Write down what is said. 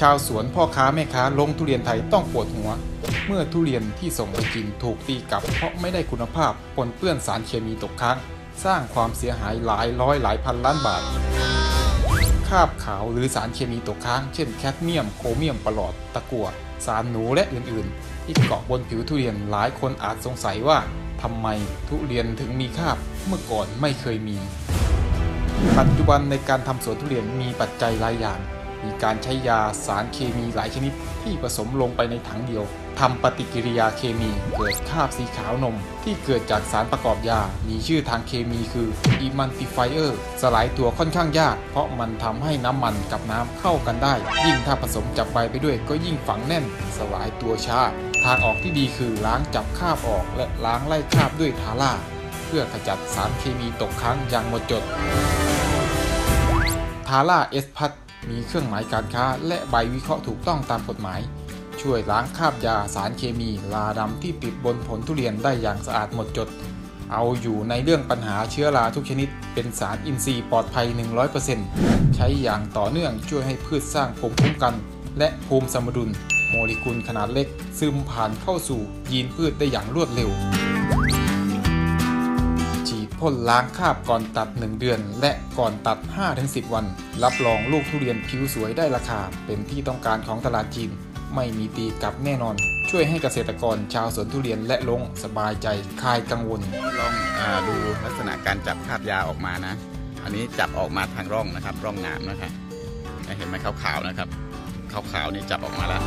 ชาวสวนพ่อค้าแม่ค้าลงทุเรียนไทยต้องปวดหัว เมื่อทุเรียนที่ส่งไปจีนถูกตีกลับ เพราะไม่ได้คุณภาพปนเปื้อนสารเคมีตกค้าง สร้างความเสียหายหลายร้อยหลายพันล้านบาทคาบขาวหรือสารเคมีตกค้าง เช่นแคดเมียมโครเมียมปลอดตะกั่วสารหนูและอื่นๆ ที่เกาะบนผิวทุเรียนหลายคนอาจสงสัยว่าทำไมทุเรียนถึงมีคาบเมื่อก่อนไม่เคยมี ปัจจุบันในการทำสวนทุเรียนมีปัจจัยหลายอย่าง มีการใช้ยาสารเคมีหลายชนิดที่ผสมลงไปในถังเดียวทำปฏิกิริยาเคมีเกิดคราบสีขาวนม ที่เกิดจากสารประกอบยา มีชื่อทางเคมีคือ emulsifier สลายตัวค่อนข้างยาก เพราะมันทำให้น้ำมันกับน้ำเข้ากันได้ ยิ่งถ้าผสมจับใบไปด้วยก็ยิ่งฝังแน่น สลายตัวช้า ทางออกที่ดีคือล้างจับคราบออก และล้างไล่คราบด้วยทาร่าเพื่อขจัดสารเคมีตกค้างอย่างหมดจดทาร่าเอสพัท มีเครื่องหมายการค้าและใบวิเคราะห์ถูกต้องตามกฎหมาย ช่วยล้างคราบยาสารเคมีลาดำที่ติดบนผลทุเรียนได้อย่างสะอาดหมดจด เอาอยู่ในเรื่องปัญหาเชื้อราทุกชนิด เป็นสารอินทรีย์ปลอดภัย 100%ใช้อย่างต่อเนื่องช่วยให้พืชสร้างภูมิคุ้มกัน และภูมิสมดุล โมเลกุลขนาดเล็ก ซึมผ่านเข้าสู่ยีนพืชได้อย่างรวดเร็ว พ่นล้างคราบก่อนตัด 1 เดือน และก่อนตัด 5-10 วัน รับรองลูกทุเรียนผิวสวยได้ราคา เป็นที่ต้องการของตลาดจีน ไม่มีตีกลับแน่นอน ช่วยให้เกษตรกรชาวสวนทุเรียนและลงสบายใจคลายกังวล ลองอดูลักษณะการจับคราบยาออกมานะ อันนี้จับออกมาทางร่องนะครับ ร่องน้ำนะครับเห็นไหมขาวๆนะครับขาวๆนี่จับออกมาแล้ว